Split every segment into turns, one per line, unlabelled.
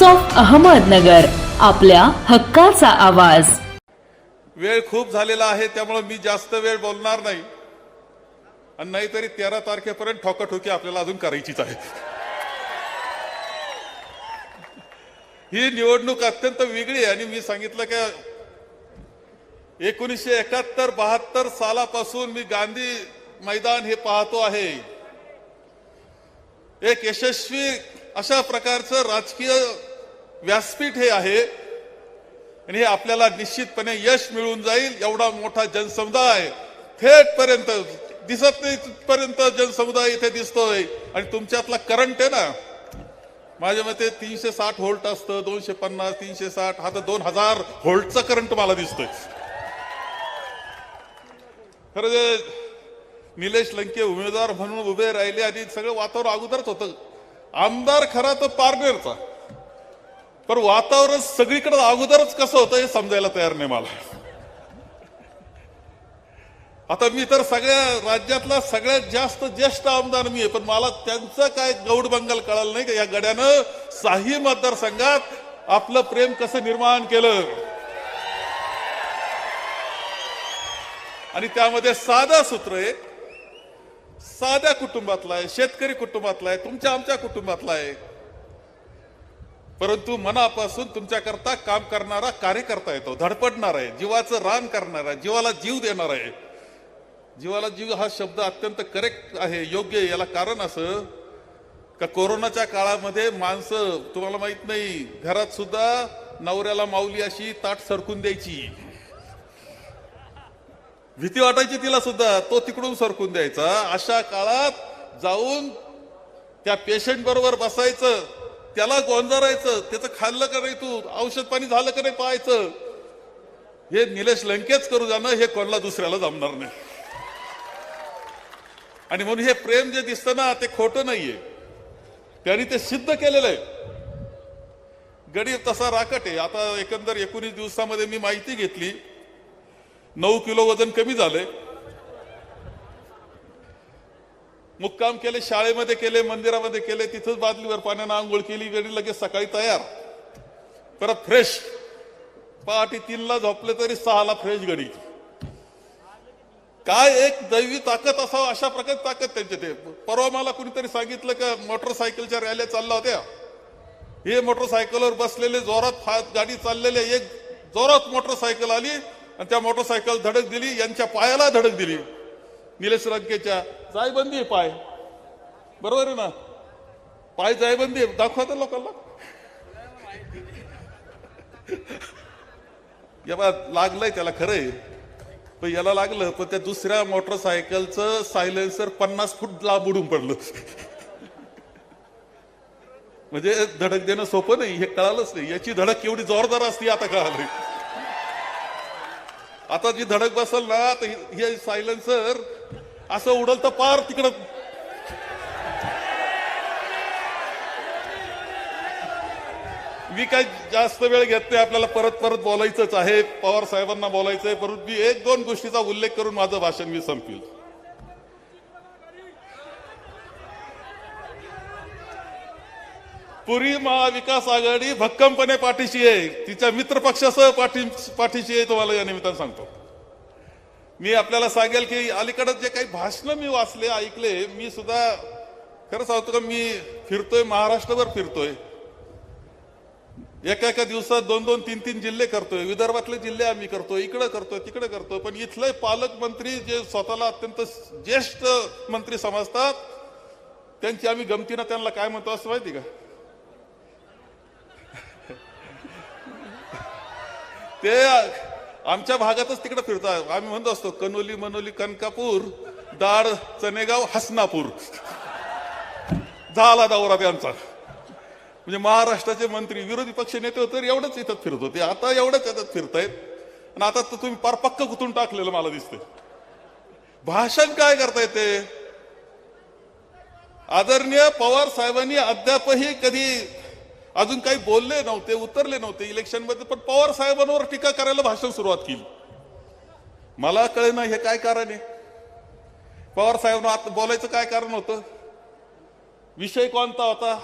Times of Ahmednagar आपल्या हक्काचा आवाज.
वेळ खूप झालेला आहे त्यामुळे मी जास्त वेळ बोलणार नाही. आणि नाहीतरी तेरा तारखेपर्यंत ठोकाठोकी आपल्याला अजून करायचीच आहे. ही निवडणूक अत्यंत वेगळी आहे आणि मी सांगितलं की एकोणीसशे एकाहत्तर बहात्तर सालापासून मी गांधी मैदान हे पाहतो आहे. एक यशस्वी अशा प्रकारचं राजकीय व्यासपीठ हे आहे आणि हे आपल्याला निश्चितपणे यश मिळून जाईल एवढा मोठा जनसमुदाय थेट पर्यंत दिसत नाही तिथपर्यंत जनसमुदाय इथे दिसतोय. आणि तुमच्यातला करंट आहे ना? माझ्या मते तीनशे साठ व्होल्ट असतं दोनशे पन्नास तीनशे साठ हा तर दोन हजार व्होल्टचा करंट मला दिसतोय. खरं जे निलेश लंके उमेदवार म्हणून उभे राहिले आणि सगळं वातावरण अगोदरच होतं. आमदार खरा तर पारनेरचा. पर वातावरण सगळीकडे अगोदरच कसं होतं हे समजायला तयार नाही मला. आता मी तर सगळ्या राज्यातला सगळ्यात जास्त ज्येष्ठ आमदार मी आहे पण मला त्यांचं काय गौड बंगाल कळालं नाही का? या गड्यानं साही मतदारसंघात आपलं प्रेम कसं निर्माण केलं? आणि त्यामध्ये साधा सूत्र आहे साध्या कुटुंबातला आहे शेतकरी कुटुंबातला आहे तुमच्या आमच्या कुटुंबातला आहे. परंतु मनापासून तुमच्याकरता काम करणारा कार्यकर्ता येतो धडपडणार आहे जीवाचं रान करणार आहे जीवाला जीव देणार आहे. जीवाला जीव हा शब्द अत्यंत करेक्ट आहे योग्य याला कारण असं का कोरोनाच्या काळामध्ये माणसं तुम्हाला माहीत नाही घरात सुद्धा नवऱ्याला माऊली अशी ताट सरकून द्यायची. भीती वाटायची तिला सुद्धा तो तिकडून सरकून द्यायचा. अशा काळात जाऊन त्या पेशंट बरोबर बसायचं. त्याला गोंजारायचं त्याचं खाल्लं का नाही तू? औषध पाणी झालं का नाही पाहायचं? हे निलेश लंकेच करू जाणं हे कोणाला दुसऱ्याला जमणार नाही. आणि म्हणून हे प्रेम जे दिसतं ना ते खोटं नाहीये. त्यांनी ते सिद्ध केलेलं आहे. गरीब तसा राकट आहे. आता एकंदर एकोणीस दिवसामध्ये मी माहिती घेतली. नऊ किलो वजन कमी झालंय. मुक्काम केले शाळेमध्ये केले मंदिरामध्ये केले तिथंच बादलीवर पाण्यानं आंघोळ केली गडी लगेच सकाळी तयार. परत फ्रेश पहाटे तीनला झोपले तरी सहाला फ्रेश गडी काय एक दैवी ताकद असावं अशा प्रकारची ताकद त्यांच्या ते. परवा मला कुणीतरी सांगितलं का मोटरसायकलच्या रॅल्या चालल्या होत्या. हे मोटरसायकलवर बसलेले जोरात फा- गाडी चाललेले एक जोरात मोटरसायकल आली आणि त्या मोटरसायकल धडक दिली यांच्या पायाला धडक दिली. निलेश रंकेच्या जायबंदी आहे पाय. बरोबर आहे ना? पाय जायबंदी आहे. दाखवा तर लोकांना. या बा लागलंय त्याला खरंय पण याला लागलं पण त्या दुसऱ्या मोटरसायकलचं सायलेन्सर पन्नास फूट लांब उडून पडलं. म्हणजे धडक देणं सोपं नाही हे कळालंच नाही. याची धडक एवढी जोरदार असते आता कळाली आता जी धडक बसल ना तर हे सायलेन्सर असं उडल तर पार तिकडं. मी काय जास्त वेळ घेत नाही आपल्याला परत परत बोलायचंच आहे. पवार साहेबांना बोलायचंय परंतु मी एक दोन गोष्टीचा उल्लेख करून माझं भाषण मी संपील पुरी महाविकास आघाडी भक्कमपणे पाठीशी आहे. तिच्या मित्रपक्षासह पाठी पाठीशी आहे तुम्हाला या निमित्तानं सांगतो. मी आपल्याला सांगेल की अलीकडं जे काही भाषणं मी वाचले ऐकले मी सुद्धा खरं सांगतो का मी फिरतोय महाराष्ट्रभर फिरतोय. एका एका दिवसात दोन दोन तीन तीन जिल्हे करतोय. विदर्भातले जिल्हे आम्ही करतोय इकडे करतोय तिकडे करतोय. पण इथले पालकमंत्री जे स्वतःला अत्यंत ज्येष्ठ मंत्री समजतात त्यांची आम्ही गमतीनं त्यांना काय म्हणतो असं माहिती का? ते आमच्या भागातच तिकडे फिरतात आम्ही म्हणतो असतो कनोली मनोली कनकापूर दाड चनेगाव हसनापूर. झाला दौरा त्यांचा. म्हणजे महाराष्ट्राचे मंत्री विरोधी पक्ष नेते होते तर एवढंच इथं फिरत होते. आता एवढंच याच्यात फिरतायत. आणि आता तर तुम्ही पार पक्क कुतून टाकलेलं मला दिसतंय. भाषण काय करताय ते? आदरणीय पवार साहेबांनी अद्यापही कधी अजून काही बोलले नव्हते उतरले नव्हते इलेक्शनमध्ये पण पवार साहेबांवर टीका करायला भाषण सुरुवात केली. मला कळे ना हे काय कारण आहे. पवार साहेबांना आता बोलायचं काय कारण होतं? विषय कोणता होता?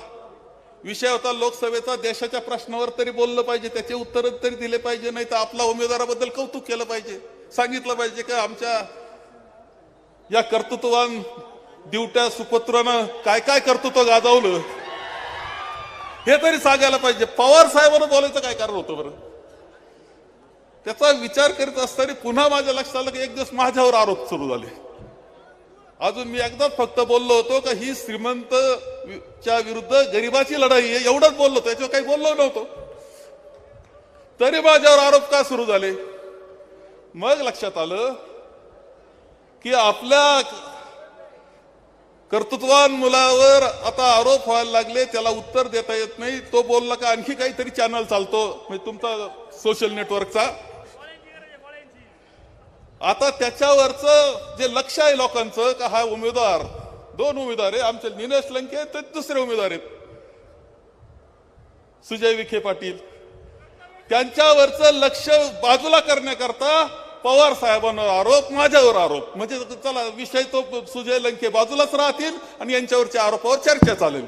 विषय होता लोकसभेचा देशाच्या प्रश्नावर तरी बोललं पाहिजे त्याचे उत्तर तरी दिले पाहिजे नाही तर आपला उमेदवाराबद्दल कौतुक केलं पाहिजे. सांगितलं पाहिजे का आमच्या या कर्तृत्ववान दिवट्या सुपुत्रानं काय काय कर्तृत्व गाजवलं? हे तरी सांगायला पाहिजे. पवार साहेबांना बोलायचं काय कारण होतं बरं? त्याचा विचार करीत असताना पुन्हा माझ्या लक्षात आलं की एक दिवस माझ्यावर आरोप सुरू झाले. अजून मी एकदाच फक्त बोललो होतो का ही श्रीमंत च्या विरुद्ध गरिबाची लढाई आहे. एवढंच बोललो. त्याच्यावर काही बोललो नव्हतो. तरी माझ्यावर आरोप का सुरू झाले? मग लक्षात आलं की आपल्या कर्तृत्वान मुलावर आता आरोप व्हायला लागले त्याला उत्तर देता येत नाही. तो बोलला का आणखी काहीतरी चॅनल चालतो. म्हणजे तुमचा सोशल नेटवर्कचा आता त्याच्यावरचं जे लक्ष आहे लोकांचं का हा उमेदवार दोन उमेदवार आहे. आमचे निलेश लंके तर दुसरे उमेदवार आहेत. सुजय विखे पाटील. त्यांच्यावरचं लक्ष बाजूला करण्याकरता पवार साहेबांवर आरोप माझ्यावर आरोप. म्हणजे चला विषय तो सुजय लंके बाजूलाच राहतील आणि यांच्यावरच्या आरोपावर चर्चा चालेल.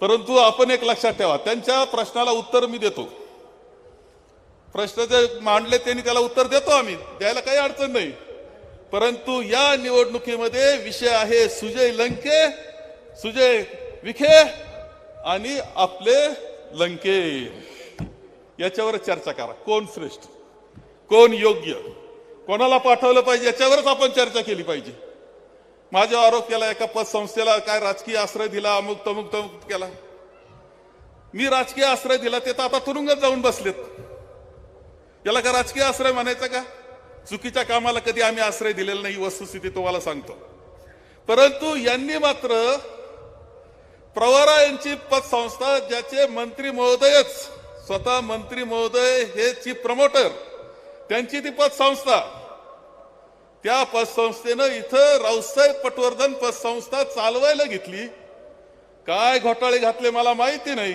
परंतु आपण एक लक्षात ठेवा त्यांच्या प्रश्नाला उत्तर मी देतो. प्रश्न जे मांडले त्यांनी त्याला उत्तर देतो आम्ही द्यायला काही अडचण नाही. परंतु या निवडणुकीमध्ये विषय आहे सुजय लंके सुजय विखे आणि आपले लंके. याच्यावर चर्चा करा कोण श्रेष्ठ? कोण योग्य? कोणाला पाठवलं पाहिजे? याच्यावरच आपण चर्चा केली पाहिजे. माझ्या आरोप केला एका पतसंस्थेला काय राजकीय आश्रय दिला अमुक तमुक तमुक केला? मी राजकीय आश्रय दिला ते तर आता तुरुंगात जाऊन बसलेत. याला का राजकीय आश्रय म्हणायचा का? चुकीच्या कामाला कधी आम्ही आश्रय दिलेला नाही वस्तुस्थिती तुम्हाला सांगतो. परंतु यांनी मात्र प्रवरा यांची पतसंस्था ज्याचे मंत्री महोदयच स्वतः मंत्री महोदय हे चीफ प्रमोटर त्यांची ती पतसंस्था. त्या पतसंस्थेनं इथं रावसाहेब पटवर्धन पतसंस्था चालवायला घेतली. काय घोटाळे घातले मला माहिती नाही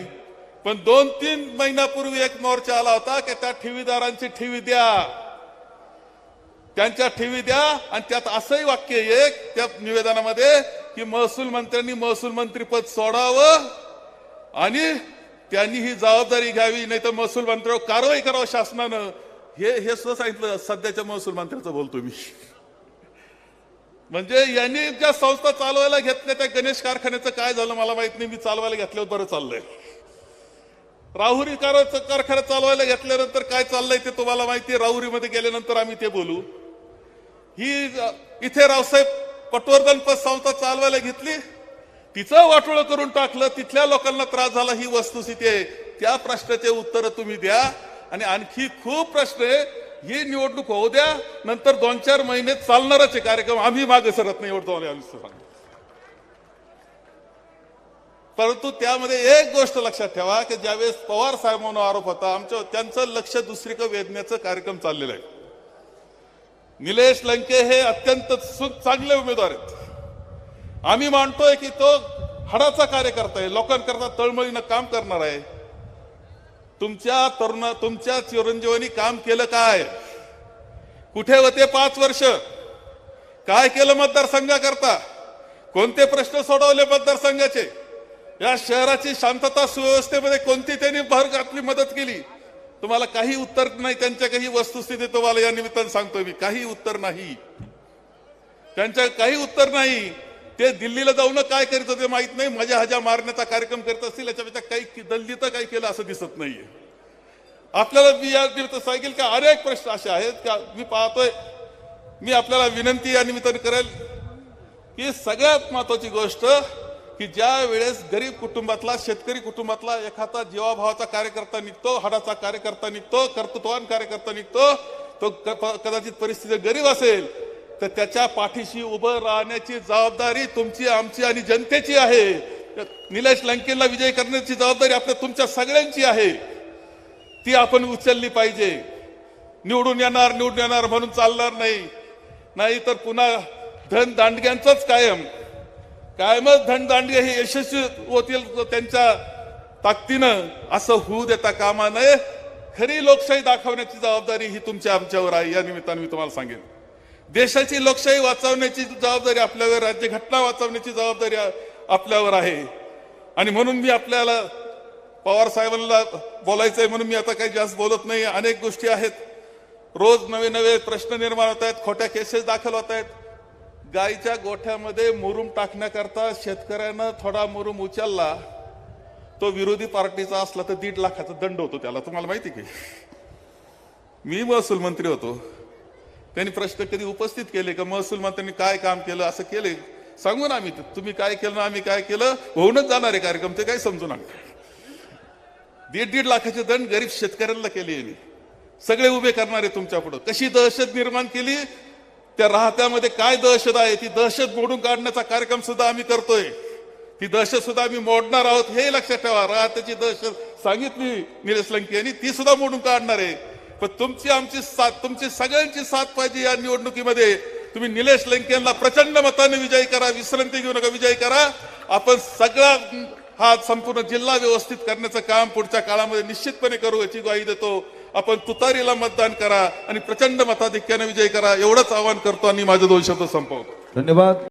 पण दोन तीन महिन्यापूर्वी एक मोर्चा आला होता की त्या ठेवीदारांची ठेवी द्या. त्यांच्या ठेवी द्या आणि त्यात असंही वाक्य आहे एक त्या निवेदनामध्ये की महसूल मंत्र्यांनी महसूल मंत्री पद सोडावं आणि त्यांनी ही जबाबदारी घ्यावी नाही तर महसूल मंत्र्यावर कारवाई करावं शासनानं. हे हे सुद्धा सांगितलं सध्याच्या महसूल मंत्र्याचं बोलतो मी. म्हणजे यांनी ज्या संस्था चालवायला घेतल्या त्या गणेश कारखान्याचं काय झालं मला माहीत नाही मी चालवायला घेतल्यावर बरं चाललंय. राहुरी कार- कारखाना चालवायला घेतल्यानंतर काय चाललंय ते तुम्हाला माहिती आहे राहुरीमध्ये गेल्यानंतर आम्ही ते बोलू. ही इथे रावसाहेब पटवर्धन संस्था चालवायला घेतली तिचं वाटोळं करून टाकलं तिथल्या लोकांना त्रास झाला ही वस्तुस्थिती आहे. त्या प्रश्नाचे उत्तर तुम्ही द्या. आणि आणखी खूप प्रश्न आहे. ही निवडणूक होऊ द्या नंतर दोन चार महिने चालणारच आहे कार्यक्रम. आम्ही मागे सरत नाही एवढं आम्ही सांगतो. परंतु त्यामध्ये एक गोष्ट लक्षात ठेवा की ज्यावेळेस पवार साहेबांना आरोप होता आमच्या त्यांचं लक्ष दुसरीकडे वेधण्याचं कार्यक्रम चाललेलं आहे. निलेश लंके हे अत्यंत चांगले उमेदवार आहेत. आम्ही मानतोय की तो हडाचा कार्यकर्ता आहे. लोकांकरता तळमळीनं काम करणार आहे. तुमच्या तरुण तुमच्या चिरंजीवानी काम केलं काय? कुठे होते पाच वर्ष? काय केलं मतदारसंघाकरता? कोणते प्रश्न सोडवले मतदारसंघाचे? या शहराची शांतता सुव्यवस्थेमध्ये कोणती त्यांनी भर घातली मदत केली? तुम्हाला काही उत्तर नाही त्यांच्या काही वस्तुस्थिती तुम्हाला या निमित्तानं सांगतोय मी. काही उत्तर नाही. त्यांच्या काही उत्तर नाही. ते दिल्लीला जाऊन काय करीत होते माहीत नाही. माझ्या हजा मारण्याचा कार्यक्रम करत असतील याच्यापेक्षा काही दल्ली तर काही केलं असं दिसत नाहीये. आपल्याला मी या निमित्त सांगेल का अनेक प्रश्न असे आहेत का? मी पाहतोय. मी आपल्याला विनंती या निमित्ताने करेल की सगळ्यात महत्वाची गोष्ट की ज्या वेळेस गरीब कुटुंबातला शेतकरी कुटुंबातला एखादा जीवाभावाचा कार्यकर्ता निघतो हाडाचा कार्यकर्ता निघतो कर्तृत्वान कार्यकर्ता निघतो तो क- कदाचित परिस्थिती गरीब असेल तर त्याच्या पाठीशी उभं राहण्याची जबाबदारी तुमची आमची आणि जनतेची आहे. निलेश लंकेला विजय करण्याची जबाबदारी आपल्या तुमच्या सगळ्यांची आहे. ती आपण उचलली पाहिजे. निवडून येणार निवडून येणार म्हणून चालणार नाही. नाही तर पुन्हा धन दांडग्यांचंच कायम. कायमच धन दांडगे हे यशस्वी होतील त्यांच्या ताकदीनं. असं होऊ देता कामा नये खरी लोकशाही दाखवण्याची जबाबदारी ही तुमच्या आमच्यावर आहे. या निमित्ताने मी तुम्हाला सांगेन. देशाची लोकशाही वाचवण्याची जबाबदारी आपल्यावर राज्यघटना वाचवण्याची जबाबदारी आपल्यावर आहे. आणि म्हणून मी आपल्याला पवार साहेबांना आहे म्हणून मी आता काही जास्त बोलत नाही. अनेक गोष्टी आहेत. रोज नवे नवे प्रश्न निर्माण होत आहेत खोट्या केसेस दाखल होत आहेत. गायीच्या गोठ्यामध्ये मुरुम टाकण्याकरता शेतकऱ्यानं थोडा मुरुम उचलला तो विरोधी पार्टीचा असला तर दीड लाखाचा दंड होतो त्याला. तुम्हाला माहिती की? मी महसूल मंत्री होतो. त्यांनी प्रश्न कधी उपस्थित केले का? महसूल मंत्र्यांनी काय काम केलं? असं केले. सांगू ना आम्ही. तुम्ही काय केलं ना आम्ही काय केलं? होऊनच जाणार आहे कार्यक्रम. ते काय समजू नका. दीड दीड लाखाचे दंड गरीब शेतकऱ्यांना केले यांनी. सगळे उभे करणारे तुमच्यापुढे. कशी दहशत निर्माण केली? त्या राहत्यामध्ये काय दहशत आहे? ती दहशत मोडून काढण्याचा कार्यक्रम सुद्धा आम्ही करतोय. ती दहशत सुद्धा आम्ही मोडणार आहोत हे लक्षात ठेवा. राहत्याची दहशत सांगितली निलेश लंके यांनी ती सुद्धा मोडून काढणार आहे. पण तुमची आमची साथ तुमची सगळ्यांची साथ पाहिजे या निवडणुकीमध्ये. तुम्ही निलेश लंके यांना प्रचंड मताने विजयी करा विश्रांती घेऊ नका विजयी करा. आपण सगळा हा संपूर्ण जिल्हा व्यवस्थित करण्याचं काम पुढच्या काळामध्ये निश्चितपणे करू याची ग्वाही देतो. आपण तुतारीला मतदान करा आणि प्रचंड मताधिक्याने विजय करा एवढंच आवाहन करतो आणि माझे दोन शब्द संपवतो.
धन्यवाद.